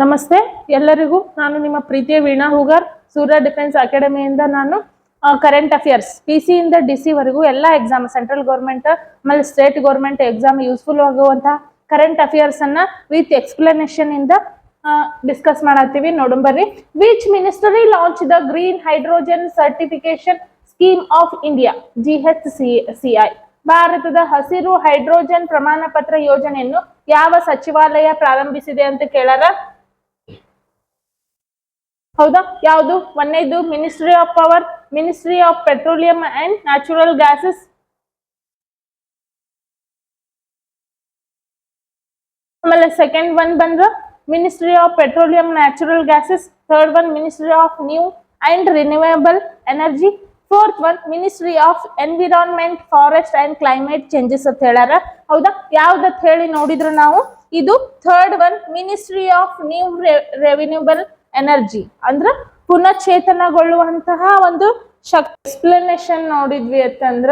ನಮಸ್ತೆ, ಎಲ್ಲರಿಗೂ ನಾನು ನಿಮ್ಮ ಪ್ರೀತಿಯ ವೀಣಾ ಹೂಗಾರ್, ಸೂರ್ಯ ಡಿಫೆನ್ಸ್ ಅಕಾಡೆಮಿಯಿಂದ ನಾನು ಕರೆಂಟ್ ಅಫೇರ್ಸ್ ಪಿ ಸಿ ಇಂದ ಡಿ ಸಿ ವರೆಗೂ ಎಲ್ಲ ಎಕ್ಸಾಮ್ ಸೆಂಟ್ರಲ್ ಗೌರ್ಮೆಂಟ್ ಆಮೇಲೆ ಸ್ಟೇಟ್ ಗೌರ್ಮೆಂಟ್ ಎಕ್ಸಾಮ್ ಯೂಸ್ಫುಲ್ ಆಗುವಂತಹ ಕರೆಂಟ್ ಅಫೇರ್ಸ್ ಅನ್ನ ವಿತ್ ಎಕ್ಸ್ಪ್ಲನೇಷನ್ ಇಂದ ಡಿಸ್ಕಸ್ ಮಾಡತ್ತೀವಿ. ನೋಡಂಬರ್ರಿ which ministry launch the green hydrogen certification scheme of India G H C I ಭಾರತದ ಹಸಿರು ಹೈಡ್ರೋಜನ್ ಪ್ರಮಾಣ ಪತ್ರ ಯೋಜನೆಯನ್ನು ಯಾವ ಸಚಿವಾಲಯ ಪ್ರಾರಂಭಿಸಿದೆ ಅಂತ ಕೇಳಾರ? ಹೌದಾ? ಯಾವುದು? ಒಂದನೇದು ministry of power ministry of petroleum and natural gases ಆಮೇಲೆ ಸೆಕೆಂಡ್ ಒನ್ ಬಂದ್ರೆ ministry of petroleum natural gases third one ministry of new and renewable energy fourth one ministry of environment forest and climate changes ಅಂತ ಹೇಳ್ಯಾರ. ಹೌದಾ? ಯಾವ್ದತ್ ಹೇಳಿ ನೋಡಿದ್ರು ನಾವು? ಇದು third one ministry of new renewable energy ಅಂದ್ರ ಪುನಃಚೇತನಗೊಳ್ಳುವಂತಹ ಒಂದು ಶಕ್ ಎಕ್ಸ್ಪ್ಲನೇಷನ್ ನೋಡಿದ್ವಿ ಅಂತಂದ್ರ,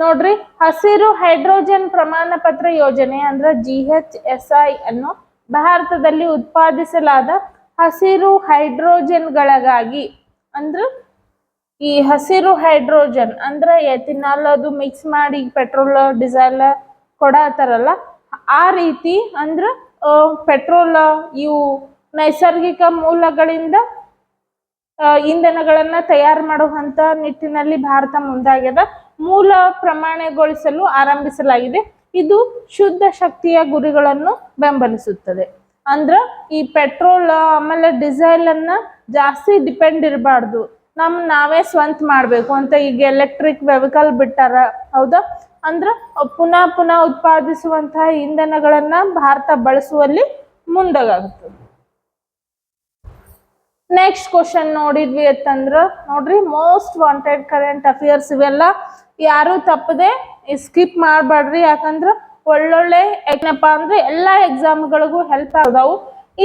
ನೋಡ್ರಿ, ಹಸಿರು ಹೈಡ್ರೋಜನ್ ಪ್ರಮಾಣ ಪತ್ರ ಯೋಜನೆ ಅಂದ್ರ ಜಿ ಎಚ್ ಎಸ್ ಐ ಅನ್ನು ಭಾರತದಲ್ಲಿ ಉತ್ಪಾದಿಸಲಾದ ಹಸಿರು ಹೈಡ್ರೋಜನ್ಗಳಿಗಾಗಿ, ಅಂದ್ರ ಈ ಹಸಿರು ಹೈಡ್ರೋಜನ್ ಅಂದ್ರೆ ಎಥಿನಾಲ್ ಅದು ಮಿಕ್ಸ್ ಮಾಡಿ ಪೆಟ್ರೋಲ್ ಡೀಸೆಲ್ ಕೊಡತ್ತಾರಲ್ಲ ಆ ರೀತಿ ಅಂದ್ರ ಪೆಟ್ರೋಲ್ ಇವು ನೈಸರ್ಗಿಕ ಮೂಲಗಳಿಂದ ಇಂಧನಗಳನ್ನು ತಯಾರು ಮಾಡುವಂತ ನಿಟ್ಟಿನಲ್ಲಿ ಭಾರತ ಮುಂದಾಗ್ಯದ. ಮೂಲ ಪ್ರಮಾಣಗೊಳಿಸಲು ಆರಂಭಿಸಲಾಗಿದೆ. ಇದು ಶುದ್ಧ ಶಕ್ತಿಯ ಗುರಿಗಳನ್ನು ಬೆಂಬಲಿಸುತ್ತದೆ. ಅಂದ್ರ ಈ ಪೆಟ್ರೋಲ್, ಆಮೇಲೆ ಡಿಸೈಲ್ ಅನ್ನ ಜಾಸ್ತಿ ಡಿಪೆಂಡ್ ಇರಬಾರ್ದು. ನಮ್ ನಾವೇ ಸ್ವಂತ ಮಾಡಬೇಕು. ಅಂತ ಈಗ ಎಲೆಕ್ಟ್ರಿಕ್ ವೆಹಿಕಲ್ ಬಿಟ್ಟಾರ, ಹೌದಾ? ಅಂದ್ರ ಪುನಃ ಪುನಃ ಉತ್ಪಾದಿಸುವಂತಹ ಇಂಧನಗಳನ್ನ ಭಾರತ ಬಳಸುವಲ್ಲಿ ಮುಂದಾಗುತ್ತದೆ ನೆಕ್ಸ್ಟ್ ಕ್ವಶನ್ ನೋಡಿದ್ವಿ ಅಂತಂದ್ರ, ನೋಡ್ರಿ ಮೋಸ್ಟ್ ವಾಂಟೆಡ್ ಕರೆಂಟ್ ಅಫೇರ್ಸ್ ಇವೆಲ್ಲ ಯಾರು ತಪ್ಪದೆ ಸ್ಕಿಪ್ ಮಾಡಬೇಡ್ರಿ ಯಾಕಂದ್ರ ಒಳ್ಳೊಳ್ಳೆ ಏನಪ್ಪಾ ಅಂದ್ರೆ ಎಲ್ಲಾ ಎಕ್ಸಾಮ್ಗಳಿಗೂ ಹೆಲ್ಪ್ ಆದವು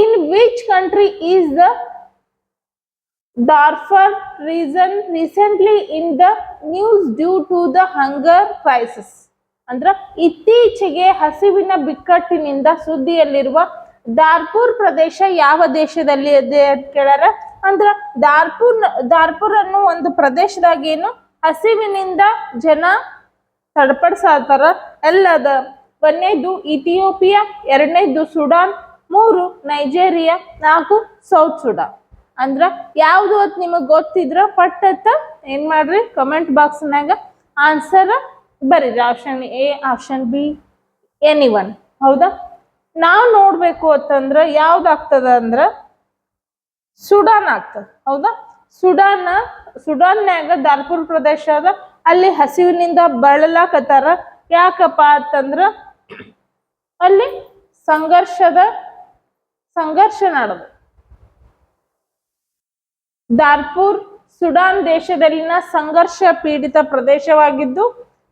in which country is the Darfur reason recently in the news due to the hunger crisis ಅಂದ್ರ, ಇತ್ತೀಚೆಗೆ ಹಸಿವಿನ ಬಿಕ್ಕಟ್ಟಿನಿಂದ ಸುದ್ದಿಯಲ್ಲಿರುವ ದಾರ್ಪುರ್ ಪ್ರದೇಶ ಯಾವ ದೇಶದಲ್ಲಿ ಇದೆ ಅಂತ ಕೇಳಾರ ಅಂದ್ರ ದಾರ್ಪುರ್ ದಾರ್ಪುರ್ ಅನ್ನೋ ಒಂದು ಪ್ರದೇಶದಾಗೇನು ಹಸಿವಿನಿಂದ ಜನ ತಡಪಡಿಸಾತಾರ. ಎಲ್ಲದ ಒಂದನೇದು ಇಥಿಯೋಪಿಯಾ, ಎರಡನೇದು ಸುಡಾನ್, ಮೂರು ನೈಜೇರಿಯಾ, ನಾಲ್ಕು ಸೌತ್ ಸುಡಾನ್. ಅಂದ್ರ ಯಾವ್ದು ಅಂತ ನಿಮಗೆ ಗೊತ್ತಿದ್ರ ಪಟ್ಟ ಏನ್ ಮಾಡ್ರಿ ಕಮೆಂಟ್ ಬಾಕ್ಸ್ನಾಗ ಆನ್ಸರ್ ಬರೀರಿ. Option A option B any one ಹೌದಾ? ನಾವ್ ನೋಡ್ಬೇಕು ಅಂತಂದ್ರ ಯಾವ್ದಾಗ್ತದ ಅಂದ್ರ ಸುಡಾನ್ ಆಗ್ತದ, ಹೌದಾ? ಸುಡಾನ್, ಸುಡಾನ್ನ್ಯಾಗ ದಾರ್ಪುರ್ ಪ್ರದೇಶ ಅದ, ಅಲ್ಲಿ ಹಸಿವಿನಿಂದ ಬಳಲಾಕತ್ತಾರ. ಯಾಕಪ್ಪ ಅಂತಂದ್ರ ಅಲ್ಲಿ ಸಂಘರ್ಷದ, ಸಂಘರ್ಷ ನಡೆದು ದಾರ್ಪುರ್ ಸುಡಾನ್ ದೇಶದಲ್ಲಿನ ಸಂಘರ್ಷ ಪೀಡಿತ ಪ್ರದೇಶವಾಗಿದ್ದು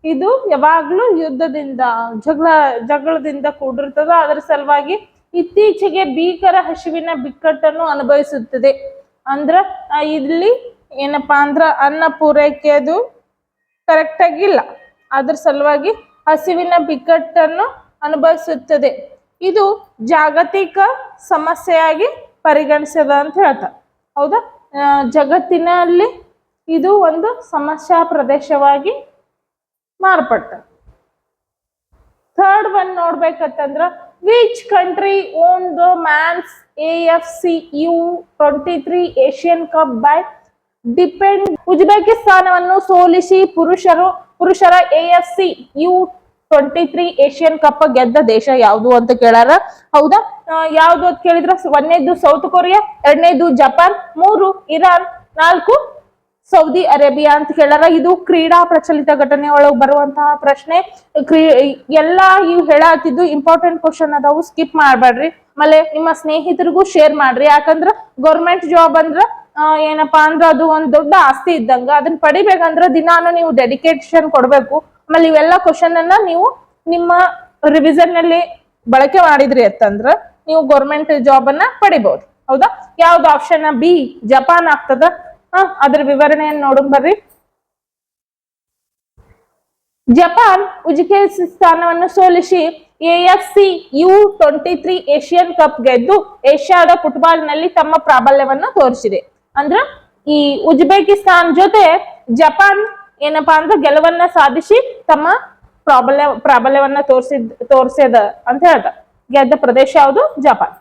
ಇದು ಯಾವಾಗ್ಲೂ ಯುದ್ಧದಿಂದ, ಜಗಳ, ಜಗಳದಿಂದ ಕೂಡಿರ್ತದ ಅದರ ಸಲುವಾಗಿ ಇತ್ತೀಚೆಗೆ ಭೀಕರ ಹಸಿವಿನ ಬಿಕ್ಕಟ್ಟನ್ನು ಅನುಭವಿಸುತ್ತದೆ. ಅಂದ್ರ ಇಲ್ಲಿ ಏನಪ್ಪಾ ಅಂದ್ರ ಅನ್ನ ಪೂರೈಕೆದು ಕರೆಕ್ಟ್ ಆಗಿಲ್ಲ ಅದ್ರ ಸಲುವಾಗಿ ಹಸಿವಿನ ಬಿಕ್ಕಟ್ಟನ್ನು ಅನುಭವಿಸುತ್ತದೆ. ಇದು ಜಾಗತಿಕ ಸಮಸ್ಯೆಯಾಗಿ ಪರಿಗಣಿಸದ ಅಂತ ಹೇಳ್ತಾರೆ ಹೌದಾ? ಜಗತ್ತಿನಲ್ಲಿ ಇದು ಒಂದು ಸಮಸ್ಯಾ ಪ್ರದೇಶವಾಗಿ ಮಾರ್ಪಟ್ಟ. Third one ನೋಡ್ಬೇಕಂತಂದ್ರ which country won the men's A F C U twenty three Asian Cup by depend ಉಜ್ಬೇಕಿಸ್ತಾನವನ್ನು ಸೋಲಿಸಿ ಪುರುಷರು, ಪುರುಷರ A F C U twenty three Asian Cup ಗೆದ್ದ ದೇಶ ಯಾವುದು ಅಂತ ಕೇಳಾರ? ಹೌದಾ? ಯಾವ್ದು ಅಂತ ಕೇಳಿದ್ರ? ಒಂದನೇದು ಸೌತ್ ಕೊರಿಯಾ ಎರಡನೇದು ಜಪಾನ್ ಮೂರು ಇರಾನ್ ನಾಲ್ಕು ಸೌದಿ ಅರೇಬಿಯಾ ಅಂತ ಹೇಳಾರ ಇದು ಕ್ರೀಡಾ ಪ್ರಚಲಿತ ಘಟನೆ ಒಳಗೆ ಬರುವಂತಹ ಪ್ರಶ್ನೆ. ಕ್ರೀ, ಎಲ್ಲಾ ಇವ್ ಹೇಳತ್ತಿದ್ದು ಇಂಪಾರ್ಟೆಂಟ್ ಕ್ವಶನ್ ಅದಾವು ಸ್ಕಿಪ್ ಮಾಡ್ಬೇಡ್ರಿ ಆಮೇಲೆ ನಿಮ್ಮ ಸ್ನೇಹಿತರಿಗೂ ಶೇರ್ ಮಾಡ್ರಿ. ಯಾಕಂದ್ರ ಗೌರ್ಮೆಂಟ್ ಜಾಬ್ ಅಂದ್ರ ಏನಪ್ಪಾ ಅಂದ್ರ ಅದು ಒಂದ್ ದೊಡ್ಡ ಆಸ್ತಿ ಇದ್ದಂಗ. ಅದನ್ನ ಪಡಿಬೇಕಂದ್ರ ದಿನಾನು ನೀವು ಡೆಡಿಕೇಶನ್ ಕೊಡ್ಬೇಕು. ಆಮೇಲೆ ಇವೆಲ್ಲ ಕ್ವಶನ್ ಅನ್ನ ನೀವು ನಿಮ್ಮ ರಿವಿಸನ್ನಲ್ಲಿ ಬಳಕೆ ಮಾಡಿದ್ರಿ ಅಂತಂದ್ರ ನೀವು ಗೌರ್ಮೆಂಟ್ ಜಾಬ್ ಅನ್ನ ಪಡಿಬಹುದು ಹೌದಾ? ಯಾವ್ದು ಆಪ್ಷನ್ ಬಿ ಜಪಾನ್ ಆಗ್ತದ? ಹ, ಅದ್ರ ವಿವರಣೆಯನ್ನು ನೋಡೋಣ, ಬರ್ರಿ. ಜಪಾನ್ ಉಜ್ಬೇಕಿಸ್ತಾನವನ್ನು ಸೋಲಿಸಿ AFC U twenty three Asian Cup ಗೆದ್ದು ಏಷ್ಯಾದ ಫುಟ್ಬಾಲ್ನಲ್ಲಿ ತಮ್ಮ ಪ್ರಾಬಲ್ಯವನ್ನ ತೋರಿಸಿದೆ. ಅಂದ್ರ, ಈ ಉಜ್ಬೇಕಿಸ್ತಾನ್ ಜೊತೆ ಜಪಾನ್ ಏನಪ್ಪಾ ಅಂದ್ರೆ ಗೆಲುವನ್ನ ಸಾಧಿಸಿ ತಮ್ಮ ಪ್ರಾಬಲ್ಯ, ಪ್ರಾಬಲ್ಯವನ್ನ ತೋರಿಸಿದ್ ತೋರಿಸದ ಅಂತ ಹೇಳ್ದ. ಗೆದ್ದ ಪ್ರದೇಶ ಯಾವುದು? ಜಪಾನ್.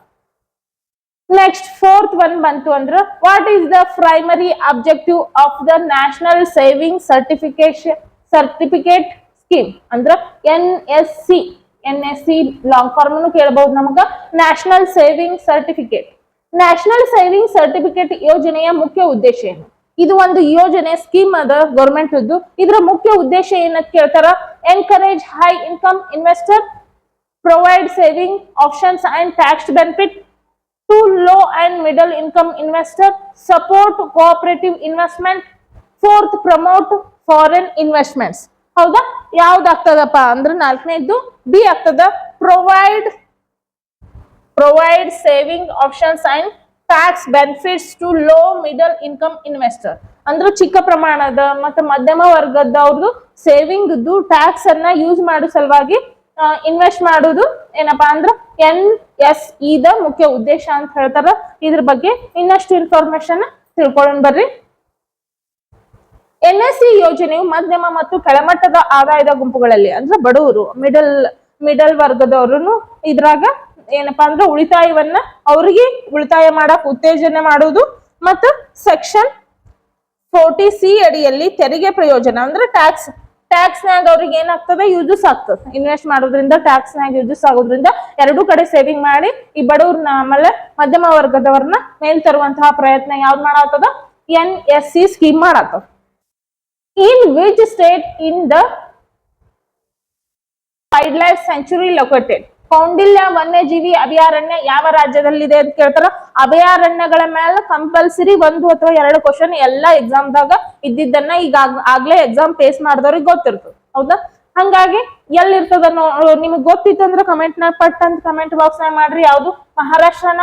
ನೆಕ್ಸ್ಟ್ ಫೋರ್ತ್ ಒನ್ ಬಂತು ಅಂದ್ರೆ what is the primary objective of the national saving certification certificate scheme ಅಂದ್ರ N S C N S C long form ಕೇಳಬಹುದು ನಮಗ national saving certificate national saving certificate ಯೋಜನೆಯ ಮುಖ್ಯ ಉದ್ದೇಶ ಏನು ಇದು ಒಂದು ಯೋಜನೆ ಸ್ಕೀಮ್ ಅದ ಗೌರ್ಮೆಂಟ್ ಇದರ ಮುಖ್ಯ ಉದ್ದೇಶ ಏನಂತ ಕೇಳ್ತಾರ encourage high income investor provide saving options and tax benefit. To low and middle income investor, support cooperative investment, fourth, promote foreign investments. ಹೌದಾ? ಯಾವ್ದಾಗ್ತದಪ್ಪ ಅಂದ್ರೆ ನಾಲ್ಕನೇದು ಬಿ ಆಗ್ತದ. Provide provide saving options and tax benefits to low middle income investor ಅಂದ್ರೆ ಚಿಕ್ಕ ಪ್ರಮಾಣದ ಮತ್ತೆ ಮಧ್ಯಮ ವರ್ಗದವ್ರದ್ದು ಸೇವಿಂಗ್ ಟ್ಯಾಕ್ಸ್ ಅನ್ನ ಯೂಸ್ ಮಾಡೋ ಸಲುವಾಗಿ ಇನ್ವೆಸ್ಟ್ ಮಾಡುದು ಏನಪ್ಪಾ ಅಂದ್ರ ಎನ್ ಎಸ್ ಇದ ಮುಖ್ಯ ಉದ್ದೇಶ ಅಂತ ಹೇಳ್ತಾರ. ಇದ್ರ ಬಗ್ಗೆ ಇನ್ನಷ್ಟು ಇನ್ಫಾರ್ಮೇಶನ್ ತಿಳ್ಕೊಳ್ಳೋಣ ಬರ್ರಿ. ಎನ್ ಎಸ್ ಸಿ ಯೋಜನೆಯು ಮಧ್ಯಮ ಮತ್ತು ಕೆಳಮಟ್ಟದ ಆದಾಯದ ಗುಂಪುಗಳಲ್ಲಿ ಅಂದ್ರೆ ಬಡವರು ಮಿಡಲ್ ಮಿಡಲ್ ವರ್ಗದವರು ಇದ್ರಾಗ ಏನಪ್ಪಾ ಅಂದ್ರೆ ಉಳಿತಾಯವನ್ನ ಅವರಿಗೆ ಉಳಿತಾಯ ಮಾಡಕ್ ಉತ್ತೇಜನ ಮಾಡುವುದು ಮತ್ತು ಸೆಕ್ಷನ್ ಫೋರ್ಟಿ ಸಿ ಅಡಿಯಲ್ಲಿ ತೆರಿಗೆ ಪ್ರಯೋಜನ ಅಂದ್ರೆ ಟ್ಯಾಕ್ಸ್ ಟ್ಯಾಕ್ಸ್ ನಾಗ ಅವ್ರಿಗೆ ಏನಾಗ್ತದೆ? ಯೂಸಸ್ ಆಗ್ತದೆ. ಇನ್ವೆಸ್ಟ್ ಮಾಡೋದ್ರಿಂದ ಟ್ಯಾಕ್ಸ್ ನಾಗ ಯೂಸಸ್ ಆಗೋದ್ರಿಂದ ಎರಡೂ ಕಡೆ ಸೇವಿಂಗ್ ಮಾಡಿ ಈ ಬಡವ್ರನ್ನ ಆಮೇಲೆ ಮಧ್ಯಮ ವರ್ಗದವ್ರನ್ನ ಮೇಲ್ ತರುವಂತಹ ಪ್ರಯತ್ನ ಯಾವ್ದು ಮಾಡತ್ತದ? ಎನ್ ಎಸ್ ಸಿ ಸ್ಕೀಮ್ ಮಾಡತ್ತ in which state in the wildlife sanctuary located Kaundinya ವನ್ಯಜೀವಿ ಅಭಯಾರಣ್ಯ ಯಾವ ರಾಜ್ಯದಲ್ಲಿದೆ ಅಂತ ಕೇಳ್ತಾರ? ಅಭಯಾರಣ್ಯಗಳ ಮೇಲೆ ಕಂಪಲ್ಸರಿ ಒಂದು ಅಥವಾ ಎರಡು ಕ್ವಶನ್ ಎಲ್ಲಾ ಎಕ್ಸಾಮ್ ದಾಗ ಇದ್ದಿದ್ದನ್ನ ಈಗ ಆಗ್- ಆಗ್ಲೇ ಎಕ್ಸಾಮ್ ಫೇಸ್ ಮಾಡಿದವ್ರಿಗೆ ಗೊತ್ತಿರ್ತದೆ. ಹೌದಾ? ಹಂಗಾಗಿ ಎಲ್ಲಿರ್ತದ ನೋ, ನಿಮಗ್ ಗೊತ್ತಿತ್ತಂದ್ರ ಕಮೆಂಟ್ನ ಪಟ್ ಅಂತ ಕಮೆಂಟ್ ಬಾಕ್ಸ್ ನಾಗ ಮಾಡ್ರಿ. ಯಾವ್ದು? ಮಹಾರಾಷ್ಟ್ರನ,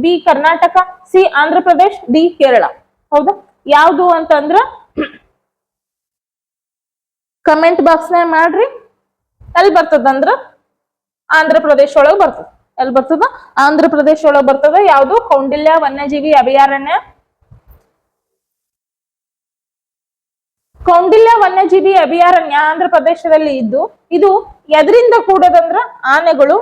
B Karnataka, C Andhra Pradesh, D Kerala. ಹೌದಾ? ಯಾವ್ದು ಅಂತಂದ್ರ ಕಮೆಂಟ್ ಬಾಕ್ಸ್ ನಾಗ ಮಾಡ್ರಿ. ಅಲ್ಲಿ ಬರ್ತದಂದ್ರ? ಆಂಧ್ರ ಪ್ರದೇಶ ಒಳಗ್ ಬರ್ತದ. ಎಲ್ ಬರ್ತದ? ಆಂಧ್ರ ಪ್ರದೇಶ ಒಳಗ್ ಬರ್ತದ ಯಾವ್ದು? ಕೌಂಡಿಲ್ಯ, ವನ್ಯಜೀವಿ, ಅಭಯಾರಣ್ಯ. ಕೌಂಡಿಲ್ಯ, ವನ್ಯಜೀವಿ, ಅಭಯಾರಣ್ಯ ಆಂಧ್ರ ಪ್ರದೇಶದಲ್ಲಿ ಇದ್ದು, ಇದು ಎದರಿಂದ ಕೂಡದಂದ್ರ ಆನೆಗಳು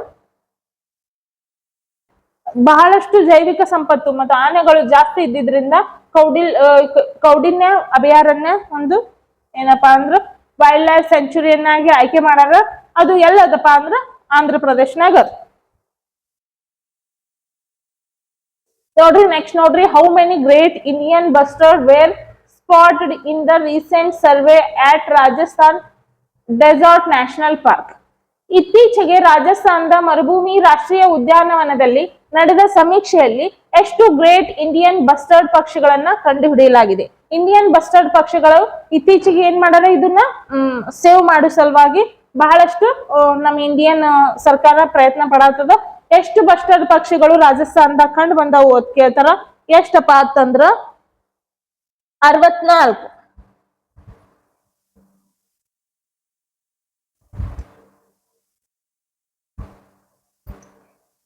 ಬಹಳಷ್ಟು ಜೈವಿಕ ಸಂಪತ್ತು ಮತ್ತು ಆನೆಗಳು ಜಾಸ್ತಿ ಇದ್ದಿದ್ರಿಂದ ಕೌಡಿಲ್ ಕೌಡಿನ್ಯ, ಅಭಯಾರಣ್ಯ ಒಂದು ಏನಪ್ಪಾ ಅಂದ್ರ ವೈಲ್ಡ್ ಲೈಫ್ ಸೆಂಚುರಿಯನ್ನಾಗಿ ಆಯ್ಕೆ ಮಾಡಾರ. ಅದು ಎಲ್ಲದಪ್ಪ ಅಂದ್ರ ಆಂಧ್ರ ಪ್ರದೇಶನಾಗ. ನೋಡ್ರಿ ನೆಕ್ಸ್ಟ್ ನೋಡ್ರಿ how many great Indian bustard were spotted in the recent survey at Rajasthan desert national park ಇತ್ತೀಚೆಗೆ ರಾಜಸ್ಥಾನದ ಮರುಭೂಮಿ ರಾಷ್ಟ್ರೀಯ ಉದ್ಯಾನವನದಲ್ಲಿ ನಡೆದ ಸಮೀಕ್ಷೆಯಲ್ಲಿ ಎಷ್ಟು ಗ್ರೇಟ್ ಇಂಡಿಯನ್ ಬಸ್ಟರ್ಡ್ ಪಕ್ಷಿಗಳನ್ನ ಕಂಡುಹಿಡಿಯಲಾಗಿದೆ? ಇಂಡಿಯನ್ ಬಸ್ಟರ್ಡ್ ಪಕ್ಷಿಗಳು ಇತ್ತೀಚೆಗೆ ಏನ್ ಮಾಡಾರ ಇದನ್ನ ಸೇವ್ ಮಾಡೋ ಸಲುವಾಗಿ ಬಹಳಷ್ಟು ನಮ್ಮ ಇಂಡಿಯನ್ ಸರ್ಕಾರ ಪ್ರಯತ್ನ ಪಡತ್ತದ ಎಷ್ಟು ಬಸ್ಟರ್ ಪಕ್ಷಿಗಳು ರಾಜಸ್ಥಾನದಾಗ ಕಂಡು ಬಂದವು ಅದ್ ಕೇಳ್ತಾರ? ಎಷ್ಟಪ್ಪ ಅಂತಂದ್ರ ಅರವತ್ನಾಲ್ಕು.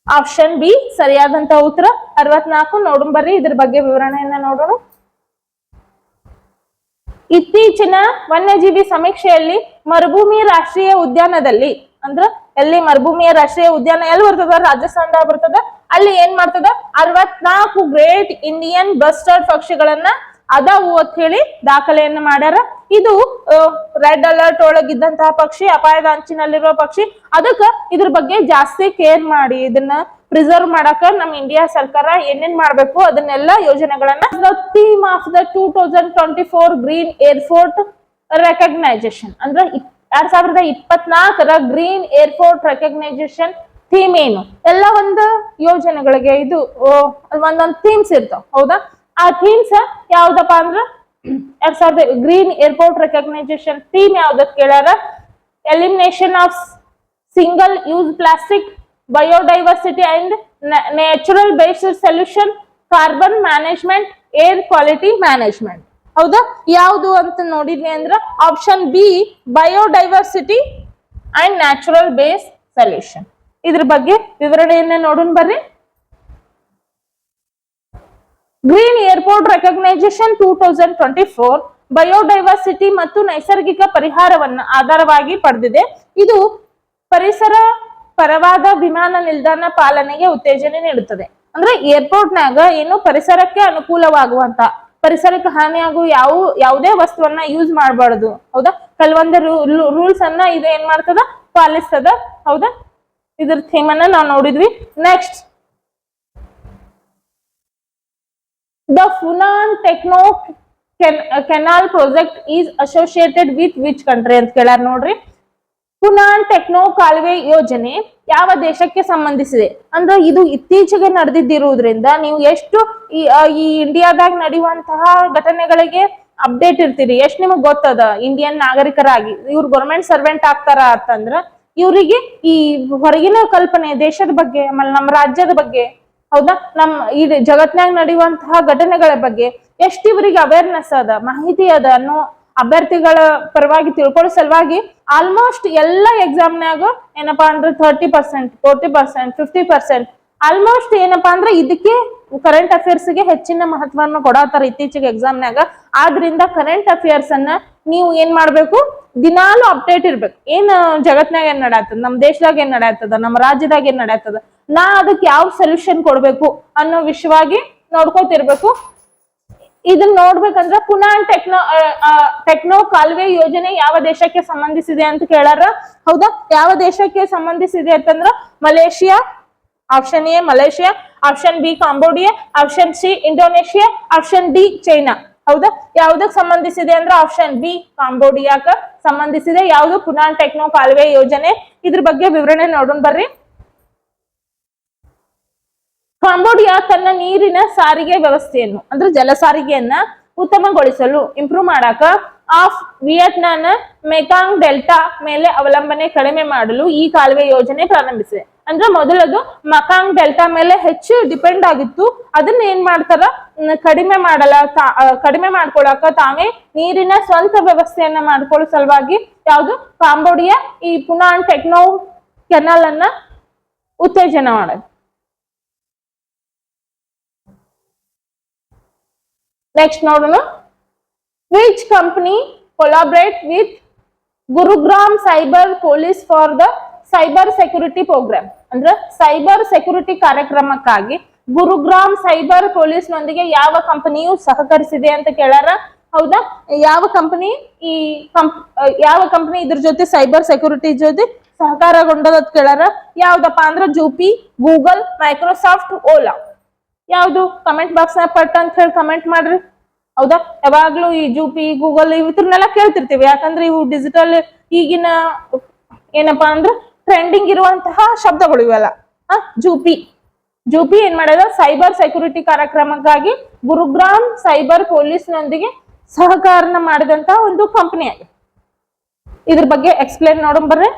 ಆಪ್ಷನ್ ಬಿ ಸರಿಯಾದಂತ ಉತ್ತರ, ಅರವತ್ನಾಲ್ಕು. ನೋಡೋಣ ಬರ್ರಿ, ಇದ್ರ ಬಗ್ಗೆ ವಿವರಣೆಯನ್ನ ನೋಡೋಣ. ಇತ್ತೀಚಿನ ವನ್ಯಜೀವಿ ಸಮೀಕ್ಷೆಯಲ್ಲಿ ಮರುಭೂಮಿ ರಾಷ್ಟ್ರೀಯ ಉದ್ಯಾನದಲ್ಲಿ, ಅಂದ್ರ ಎಲ್ಲಿ ಮರುಭೂಮಿಯ ರಾಷ್ಟ್ರೀಯ ಉದ್ಯಾನ ಎಲ್ಲಿ ಬರ್ತದ? ರಾಜಸ್ಥಾನದಾಗ ಬರ್ತದ? ಅಲ್ಲಿ ಏನ್ ಮಾಡ್ತದ? ಅರವತ್ನಾಲ್ಕು ಗ್ರೇಟ್ ಇಂಡಿಯನ್ ಬಸ್ಟರ್ಡ್ ಪಕ್ಷಿಗಳನ್ನ ಅದಾವು ಅಂತ ಹೇಳಿ ದಾಖಲೆಯನ್ನ ಮಾಡ್ಯಾರ. ಇದು ರೆಡ್ ಅಲರ್ಟ್ ಒಳಗಿದ್ದಂತಹ ಪಕ್ಷಿ, ಅಪಾಯದ ಅಂಚಿನಲ್ಲಿರುವ ಪಕ್ಷಿ. ಅದಕ್ಕ ಇದ್ರ ಬಗ್ಗೆ ಜಾಸ್ತಿ ಕೇರ್ ಮಾಡಿ, ಇದನ್ನ ಪ್ರಿಸರ್ವ್ ಮಾಡಕ ನಮ್ಮ ಇಂಡಿಯಾ ಸರ್ಕಾರ ಏನೇನ್ ಮಾಡ್ಬೇಕು, ಅದನ್ನೆಲ್ಲ ಯೋಜನೆಗಳನ್ನ the theme of the two thousand twenty four green airport recognition ಅಂದ್ರೆ ಎರಡ್ ಸಾವಿರದ ಇಪ್ಪತ್ನಾಲ್ಕರ ಗ್ರೀನ್ ಏರ್ಪೋರ್ಟ್ ರೆಕಗ್ನೈಸೇಷನ್ ಥೀಮ್ ಏನು? ಎಲ್ಲ ಒಂದು ಯೋಜನೆಗಳಿಗೆ ಇದು ಒಂದೊಂದ್ ಥೀಮ್ಸ್ ಇರ್ತಾವ, ಹೌದಾ? ಆ ಥೀಮ್ಸ್ ಯಾವ್ದಪ್ಪ ಅಂದ್ರ, ಎರಡ್ ಸಾವಿರದ ಗ್ರೀನ್ ಏರ್ಪೋರ್ಟ್ ರೆಕಗ್ನೈಸೇಷನ್ ಥೀಮ್ ಯಾವ್ದಕ್ ಕೇಳ್ಯಾರ? Elimination of single use plastic biodiversity and natural based solution carbon management air quality management ಹೌದಾ? ಯಾವುದು ಅಂತ ನೋಡಿದ್ವಿ ಅಂದ್ರೆ option B biodiversity and natural base solution ಇದ್ರ ಬಗ್ಗೆ ವಿವರಣೆಯನ್ನ ನೋಡೋಣ ಬರ್ರಿ. Green airport recognition two thousand twenty four biodiversity ಮತ್ತು ನೈಸರ್ಗಿಕ ಪರಿಹಾರವನ್ನ ಆಧಾರವಾಗಿ ಪಡೆದಿದೆ. ಇದು ಪರಿಸರ ಪರವಾದ ವಿಮಾನ ನಿಲ್ದಾಣ ಪಾಲನೆಗೆ ಉತ್ತೇಜನ ನೀಡುತ್ತದೆ. ಅಂದ್ರೆ ಏರ್ಪೋರ್ಟ್ ನಾಗ ಏನು ಪರಿಸರಕ್ಕೆ ಅನುಕೂಲವಾಗುವಂತ, ಪರಿಸರಕ್ಕೆ ಹಾನಿಯಾಗುವ ಯಾವ, ಯಾವುದೇ ವಸ್ತುವನ್ನ ಯೂಸ್ ಮಾಡಬಾರ್ದು. ಹೌದಾ? ಕೆಲವೊಂದು ರೂಲ್ಸ್ ಅನ್ನ ಇದು ಏನ್ ಮಾಡ್ತದ? ಪಾಲಿಸ್ತದ. ಹೌದಾ? ಇದ್ರ ಥೀಮ್ ಅನ್ನ ನಾವು ನೋಡಿದ್ವಿ. Next the Funan techno canal project is associated with which country ಅಂತ ಕೇಳ್ಯಾರ ನೋಡ್ರಿ. ಪುನಾನ್ ಟೆಕ್ನೋ ಕಾಲುವೆ ಯೋಜನೆ ಯಾವ ದೇಶಕ್ಕೆ ಸಂಬಂಧಿಸಿದೆ? ಅಂದ್ರೆ ಇದು ಇತ್ತೀಚೆಗೆ ನಡೆದಿದ್ದಿರುವುದರಿಂದ ನೀವು ಎಷ್ಟು ಈ ಇಂಡಿಯಾದಾಗ ನಡೆಯುವಂತಹ ಘಟನೆಗಳಿಗೆ ಅಪ್ಡೇಟ್ ಇರ್ತೀರಿ? ಎಷ್ಟು ನಿಮಗೆ ಗೊತ್ತದ? ಇಂಡಿಯನ್ ನಾಗರಿಕರಾಗಿ, ಇವ್ರು ಗೌರ್ಮೆಂಟ್ ಸರ್ವೆಂಟ್ ಆಗ್ತಾರ ಅಂತಂದ್ರ ಇವರಿಗೆ ಈ ಹೊರಗಿನ ಕಲ್ಪನೆ ದೇಶದ ಬಗ್ಗೆ, ಆಮೇಲೆ ನಮ್ಮ ರಾಜ್ಯದ ಬಗ್ಗೆ, ಹೌದಾ? ನಮ್ ಈ ಜಗತ್ನಾಗ ನಡೆಯುವಂತಹ ಘಟನೆಗಳ ಬಗ್ಗೆ ಎಷ್ಟು ಇವರಿಗೆ ಅವೇರ್ನೆಸ್ ಅದ, ಮಾಹಿತಿ ಅದ ಅನ್ನೋ ಅಭ್ಯರ್ಥಿಗಳ ಪರವಾಗಿ ತಿಳ್ಕೊಳ್ಳೋ ಸಲುವಾಗಿ ಆಲ್ಮೋಸ್ಟ್ ಎಲ್ಲ ಎಕ್ಸಾಮ್ನಾಗ ಏನಪ್ಪಾ ಅಂದ್ರೆ thirty percent forty percent fifty percent almost ಏನಪ್ಪಾ ಅಂದ್ರೆ ಇದಕ್ಕೆ ಕರೆಂಟ್ ಅಫೇರ್ಸ್ಗೆ ಹೆಚ್ಚಿನ ಮಹತ್ವವನ್ನು ಕೊಡತ್ತಾರ ಇತ್ತೀಚೆಗೆ ಎಕ್ಸಾಮ್ನಾಗ ಆದ್ರಿಂದ ಕರೆಂಟ್ ಅಫೇರ್ಸ್ ಅನ್ನ ನೀವು ಏನ್ ಮಾಡ್ಬೇಕು? ದಿನಾಲು ಅಪ್ಡೇಟ್ ಇರ್ಬೇಕು. ಏನ್ ಜಗತ್ನಾಗ ಏನ್ ನಡಾತದ ನಮ್ ದೇಶದಾಗ ಏನ್ ನಡಾತದ ನಮ್ಮ ರಾಜ್ಯದಾಗ ಏನ್ ನಡಾತದ ನಾ ಅದಕ್ಕೆ ಯಾವ ಸೊಲ್ಯೂಷನ್ ಕೊಡ್ಬೇಕು ಅನ್ನೋ ವಿಷಯವಾಗಿ ನೋಡ್ಕೊತಿರ್ಬೇಕು. ಇದನ್ನ ನೋಡ್ಬೇಕಂದ್ರ ಪುನಃ ಟೆಕ್ನೋ ಟೆಕ್ನೋ ಕಾಲುವೆ ಯೋಜನೆ ಯಾವ ದೇಶಕ್ಕೆ ಸಂಬಂಧಿಸಿದೆ ಅಂತ ಕೇಳಾರ? ಹೌದಾ? ಯಾವ ದೇಶಕ್ಕೆ ಸಂಬಂಧಿಸಿದೆ ಅಂತಂದ್ರ Malaysia option A Malaysia option B Cambodia option C Indonesia option D China. ಹೌದಾ? ಯಾವ್ದಕ್ ಸಂಬಂಧಿಸಿದೆ ಅಂದ್ರೆ ಆಪ್ಷನ್ ಬಿ ಕಾಂಬೋಡಿಯಾಕ ಸಂಬಂಧಿಸಿದೆ. ಯಾವ್ದು ಪುನಃ ಟೆಕ್ನೋ ಕಾಲುವೆ ಯೋಜನೆ? ಇದ್ರ ಬಗ್ಗೆ ವಿವರಣೆ ನೋಡೋಣ ಬರ್ರಿ. ಕಾಂಬೋಡಿಯಾ ತನ್ನ ನೀರಿನ ಸಾರಿಗೆ ವ್ಯವಸ್ಥೆಯನ್ನು, ಅಂದ್ರೆ ಜಲ ಸಾರಿಗೆಯನ್ನ ಉತ್ತಮಗೊಳಿಸಲು ಇಂಪ್ರೂವ್ ಮಾಡಾಕ ಆಫ್ ವಿಯಟ್ನಾಂನ ಮೆಕಾಂಗ್ ಡೆಲ್ಟಾ ಮೇಲೆ ಅವಲಂಬನೆ ಕಡಿಮೆ ಮಾಡಲು ಈ ಕಾಲುವೆ ಯೋಜನೆ ಪ್ರಾರಂಭಿಸಿದೆ. ಅಂದ್ರೆ ಮೊದಲದು ಮಕಾಂಗ್ ಡೆಲ್ಟಾ ಮೇಲೆ ಹೆಚ್ಚು ಡಿಪೆಂಡ್ ಆಗಿತ್ತು. ಅದನ್ನ ಏನ್ ಮಾಡ್ತಾರ? ಕಡಿಮೆ ಮಾಡಲ ಕಡಿಮೆ ಮಾಡ್ಕೊಳಕ ತಾವೇ ನೀರಿನ ಸ್ವಂತ ವ್ಯವಸ್ಥೆಯನ್ನ ಮಾಡ್ಕೊಳ್ಳೋ ಸಲುವಾಗಿ ಯಾವುದು? ಕಾಂಬೋಡಿಯಾ ಈ ಪುನಾನ್ ಟೆಕ್ನೋ ಕೆನಲ್ ಅನ್ನ ಉತ್ತೇಜನ ಮಾಡೋದು ನೆಕ್ಸ್ಟ್ ನೋಡೋಣ. Which company collaborate with Gurugram cyber police for the cyber security programme ಅಂದ್ರೆ ಸೈಬರ್ ಸೆಕ್ಯೂರಿಟಿ ಕಾರ್ಯಕ್ರಮಕ್ಕಾಗಿ ಗುರುಗ್ರಾಮ್ ಸೈಬರ್ ಪೊಲೀಸ್ ನೊಂದಿಗೆ ಯಾವ ಕಂಪನಿಯು ಸಹಕರಿಸಿದೆ ಅಂತ ಕೇಳಾರ ಹೌದಾ? ಯಾವ ಕಂಪನಿ ಈ ಕಂಪ್ ಯಾವ ಕಂಪನಿ ಇದ್ರ ಜೊತೆ ಸೈಬರ್ ಸೆಕ್ಯೂರಿಟಿ ಜೊತೆ ಸಹಕಾರಗೊಂಡದ ಕೇಳಾರ ಯಾವ್ದಪ್ಪ ಅಂದ್ರೆ ಜೂಪಿ ಗೂಗಲ್ ಮೈಕ್ರೋಸಾಫ್ಟ್ ಓಲಾ ಯಾವ್ದು? ಕಮೆಂಟ್ ಬಾಕ್ಸ್ನ ಪಟ್ ಅಂತ ಹೇಳಿ ಕಮೆಂಟ್ ಮಾಡ್ರಿ. ಹೌದಾ? ಯಾವಾಗ್ಲೂ ಈ ಜೂಪಿ ಗೂಗಲ್ ಇವ್ರನ್ನೆಲ್ಲ ಕೇಳ್ತಿರ್ತೀವಿ. ಯಾಕಂದ್ರೆ ಇವು ಡಿಜಿಟಲ್ ಈಗಿನ ಏನಪ್ಪಾ ಅಂದ್ರೆ ಟ್ರೆಂಡಿಂಗ್ ಇರುವಂತಹ ಶಬ್ದಗಳು ಇವೆಲ್ಲ. ಹಾ ಜೂಪಿ ಜೂಪಿ ಏನ್ ಮಾಡ್ಯದ ಸೈಬರ್ ಸೆಕ್ಯೂರಿಟಿ ಕಾರ್ಯಕ್ರಮಕ್ಕಾಗಿ ಗುರುಗ್ರಾಮ್ ಸೈಬರ್ ಪೊಲೀಸ್ನೊಂದಿಗೆ ಸಹಕಾರನ ಮಾಡಿದಂತ ಒಂದು ಕಂಪನಿ ಆಗಿದೆ ಇದ್ರ ಬಗ್ಗೆ ಎಕ್ಸ್ಪ್ಲೇನ್ ನೋಡೋಣ ಬರ್ರಿ.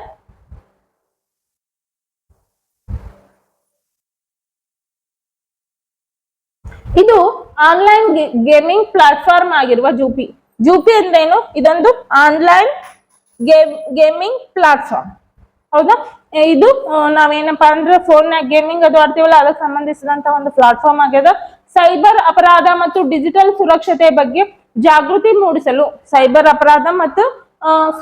ಇದು ಆನ್ಲೈನ್ ಗೇಮಿಂಗ್ ಪ್ಲಾಟ್ಫಾರ್ಮ್ ಆಗಿರುವ ಜೂಪಿ ಜೂಪಿ ಅಂದ್ರೇನು? ಇದೊಂದು ಆನ್ಲೈನ್ ಗೇಮ್ ಗೇಮಿಂಗ್ ಪ್ಲಾಟ್ಫಾರ್ಮ್ ಹೌದಾ? ಇದು ನಾವೇನಪ್ಪ ಅಂದ್ರೆ ಫೋನ್ನಾಗ ಗೇಮಿಂಗ್ ಅದು ಆಡ್ತೀವಲ್ಲ, ಅದಕ್ಕೆ ಸಂಬಂಧಿಸಿದಂತ ಒಂದು ಪ್ಲಾಟ್ಫಾರ್ಮ್ ಆಗ್ಯದ. ಸೈಬರ್ ಅಪರಾಧ ಮತ್ತು ಡಿಜಿಟಲ್ ಸುರಕ್ಷತೆ ಬಗ್ಗೆ ಜಾಗೃತಿ ಮೂಡಿಸಲು ಸೈಬರ್ ಅಪರಾಧ ಮತ್ತು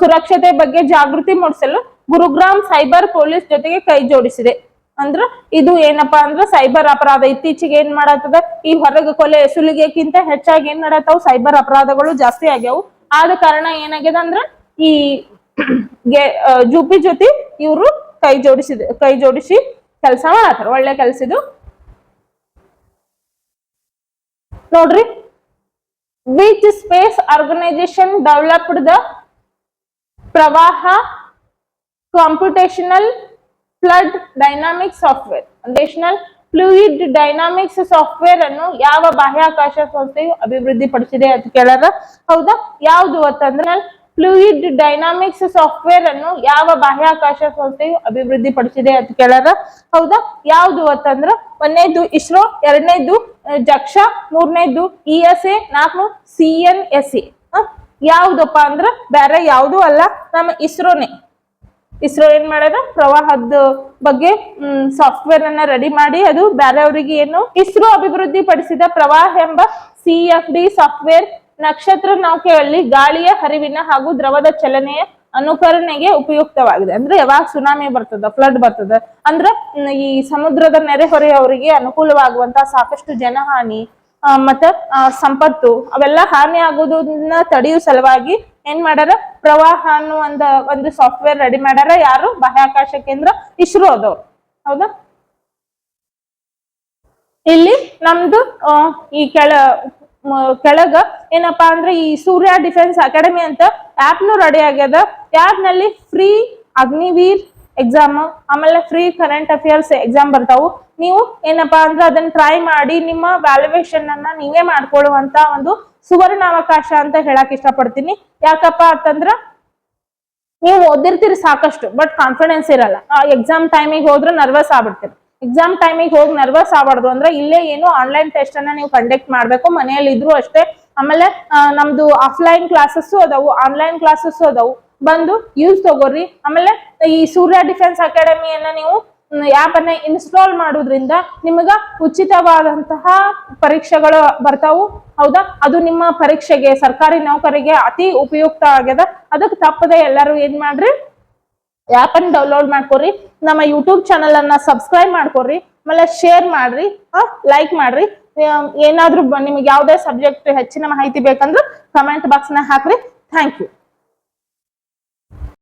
ಸುರಕ್ಷತೆ ಬಗ್ಗೆ ಜಾಗೃತಿ ಮೂಡಿಸಲು ಗುರುಗ್ರಾಮ್ ಸೈಬರ್ ಪೊಲೀಸ್ ಜೊತೆಗೆ ಕೈ ಜೋಡಿಸಿದೆ. ಅಂದ್ರ ಇದು ಏನಪ್ಪಾ ಅಂದ್ರ ಸೈಬರ್ ಅಪರಾಧ ಇತ್ತೀಚೆಗೆ ಏನ್ ಮಾಡತ್ತದ? ಈ ಹೊರಗ ಕೊಲೆ ಸುಲಿಗೆಕ್ಕಿಂತ ಹೆಚ್ಚಾಗಿ ಏನ್ ಮಾಡತ್ತಾವ ಸೈಬರ್ ಅಪರಾಧಗಳು ಜಾಸ್ತಿ ಆಗ್ಯಾವು. ಆದ ಕಾರಣ ಏನಾಗ್ಯದ ಅಂದ್ರ ಈ ಜೂಪಿ ಜೊತೆ ಇವರು ಕೈ ಜೋಡಿಸಿದ, ಕೈ ಜೋಡಿಸಿ ಕೆಲಸ ಮಾಡತ್ತಾರ. ಒಳ್ಳೆ ಕೆಲ್ಸ ಇದು. ನೋಡ್ರಿ. Which space organisation developed the Pravah computational flood dynamics software national fluid dynamics software ಅನ್ನು ಯಾವ ಬಾಹ್ಯಾಕಾಶ ಸಂಸ್ಥೆಯು ಅಭಿವೃದ್ಧಿ ಪಡಿಸಿದೆ ಅಂತ ಕೇಳಾರ ಹೌದಾ? ಯಾವುದು ಅಂತಂದ್ರೆ ಫ್ಲೂಯಿಡ್ ಡೈನಾಮಿಕ್ಸ್ ಸಾಫ್ಟ್ವೇರ್ ಅನ್ನು ಯಾವ ಬಾಹ್ಯಾಕಾಶ ಸಂಸ್ಥೆಯು ಅಭಿವೃದ್ಧಿಪಡಿಸಿದೆ ಅಂತ ಕೇಳಾರ ಹೌದಾ? ಯಾವ್ದು ಅಂತಂದ್ರ ಒಂದನೇದು ಇಸ್ರೋ, ಎರಡನೇದು ಜಕ್ಷ, ಮೂರನೇದು ಇ ಎಸ್ ಎ, ನಾಲ್ಕು ಸಿ ಎನ್ ಎಸ್ ಎ. ಯಾವ್ದಪ್ಪ ಅಂದ್ರ ಬೇರೆ ಯಾವ್ದು ಅಲ್ಲ, ನಮ್ಮ ಇಸ್ರೋನೇ. ಇಸ್ರೋ ಏನ್ ಮಾಡ್ಯಾರ ಪ್ರವಾಹದ ಬಗ್ಗೆ ಸಾಫ್ಟ್ವೇರ್ ಅನ್ನ ರೆಡಿ ಮಾಡಿ ಅದು ಬೇರೆಯವರಿಗೆ ಏನು ಇಸ್ರೋ ಅಭಿವೃದ್ಧಿ ಪಡಿಸಿದ ಪ್ರವಾಹ ಎಂಬ ಸಿ ಎಫ್ ಡಿ ಸಾಫ್ಟ್ವೇರ್ ನಕ್ಷತ್ರ ನೌಕೆಯಲ್ಲಿ ಗಾಳಿಯ ಹರಿವಿನ ಹಾಗೂ ದ್ರವದ ಚಲನೆಯ ಅನುಕರಣೆಗೆ ಉಪಯುಕ್ತವಾಗಿದೆ. ಅಂದ್ರೆ ಯಾವಾಗ ಸುನಾಮಿ ಬರ್ತದ ಫ್ಲಡ್ ಬರ್ತದ, ಅಂದ್ರ ಈ ಸಮುದ್ರದ ನೆರೆಹೊರೆಯವರಿಗೆ ಅನುಕೂಲವಾಗುವಂತ ಸಾಕಷ್ಟು ಜನಹಾನಿ ಮತ್ತ ಸಂಪತ್ತು, ಅವೆಲ್ಲ ಹಾನಿ ಆಗೋದನ್ನ ತಡೆಯುವ ಸಲುವಾಗಿ ಏನ್ ಮಾಡ್ಯಾರ? ಪ್ರವಾಹ ಅನ್ನೋ ಒಂದ, ಒಂದು ಸಾಫ್ಟ್ವೇರ್ ರೆಡಿ ಮಾಡ್ಯಾರ. ಯಾರು? ಬಾಹ್ಯಾಕಾಶ ಕೇಂದ್ರ ಇಸ್ರೋ ಅದವ್ರು. ಹೌದಾ? ಇಲ್ಲಿ ನಮ್ದು ಈ ಕೆಳ ಕೆಳಗ ಏನಪ್ಪಾ ಅಂದ್ರೆ ಈ ಸೂರ್ಯ ಡಿಫೆನ್ಸ್ ಅಕಾಡೆಮಿ ಅಂತ ಆ್ಯಪ್ನು ರೆಡಿ ಆಗ್ಯದ. ನಲ್ಲಿ ಫ್ರೀ ಅಗ್ನಿವೀರ್ ಎಕ್ಸಾಮ್ ಆಮೇಲೆ ಫ್ರೀ ಕರೆಂಟ್ ಅಫೇರ್ಸ್ ಎಕ್ಸಾಮ್ ಬರ್ತಾವು. ನೀವು ಏನಪ್ಪಾ ಅಂದ್ರೆ ಅದನ್ನ ಟ್ರೈ ಮಾಡಿ ನಿಮ್ಮ ವ್ಯಾಲ್ಯುವೇಷನ್ ಅನ್ನ ನೀವೇ ಮಾಡ್ಕೊಳ್ಳುವಂತ ಒಂದು ಸುವರ್ಣಾವಕಾಶ ಅಂತ ಹೇಳಕ್ ಇಷ್ಟಪಡ್ತೀನಿ. ಯಾಕಪ್ಪ ಅಂತಂದ್ರ ನೀವು ಓದಿರ್ತೀರಿ ಸಾಕಷ್ಟು ಬಟ್ ಕಾನ್ಫಿಡೆನ್ಸ್ ಇರಲ್ಲ. ಎಕ್ಸಾಮ್ ಟೈಮಿಗೆ ಹೋದ್ರೆ ನರ್ವಸ್ ಆಗ್ಬಿಡ್ತೀರಿ. ಎಕ್ಸಾಮ್ ಟೈಮಿಗೆ ಹೋಗಿ ನರ್ವಸ್ ಆಗ್ಬಾರ್ದು ಅಂದ್ರೆ ಇಲ್ಲೇ ಏನು ಆನ್ಲೈನ್ ಟೆಸ್ಟ್ ಅನ್ನ ನೀವು ಕಂಡಕ್ಟ್ ಮಾಡ್ಬೇಕು. ಮನೆಯಲ್ಲಿ ಇದ್ರು ಅಷ್ಟೇ. ಆಮೇಲೆ ಆ, ನಮ್ದು ಆಫ್ಲೈನ್ ಕ್ಲಾಸಸ್ಸು ಅದಾವು. ಆನ್ಲೈನ್ ಕ್ಲಾಸಸ್ಸು ಅದಾವು. ಬಂದು ಯೂಸ್ ತಗೋರಿ. ಆಮೇಲೆ ಈ ಸೂರ್ಯ ಡಿಫೆನ್ಸ್ ಅಕಾಡೆಮಿಯನ್ನ ನೀವು ಆಪ್ ಅನ್ನ ಇನ್ಸ್ಟಾಲ್ ಮಾಡೋದ್ರಿಂದ ನಿಮಗ ಉಚಿತವಾದಂತಹ ಪರೀಕ್ಷೆಗಳು ಬರ್ತಾವು. ಹೌದಾ? ಅದು ನಿಮ್ಮ ಪರೀಕ್ಷೆಗೆ, ಸರ್ಕಾರಿ ನೌಕರಿಗೆ ಅತಿ ಉಪಯುಕ್ತ ಆಗ್ಯದ. ಅದಕ್ಕೆ ತಪ್ಪದೆ ಎಲ್ಲರೂ ಏನ್ ಮಾಡ್ರಿ? ಆ್ಯಪ್ ಅನ್ನು ಡೌನ್ಲೋಡ್ ಮಾಡ್ಕೊರಿ. ನಮ್ಮ ಯೂಟ್ಯೂಬ್ ಚಾನಲ್ ಅನ್ನ ಸಬ್ಸ್ಕ್ರೈಬ್ ಮಾಡ್ಕೊರಿ. ಆಮೇಲೆ ಶೇರ್ ಮಾಡ್ರಿ. ಲೈಕ್ ಮಾಡ್ರಿ. ಏನಾದ್ರೂ ನಿಮ್ಗೆ ಯಾವ್ದೇ ಸಬ್ಜೆಕ್ಟ್ ಹೆಚ್ಚಿನ ಮಾಹಿತಿ ಬೇಕಂದ್ರೆ ಕಮೆಂಟ್ ಬಾಕ್ಸ್ನ ಹಾಕ್ರಿ. Thank you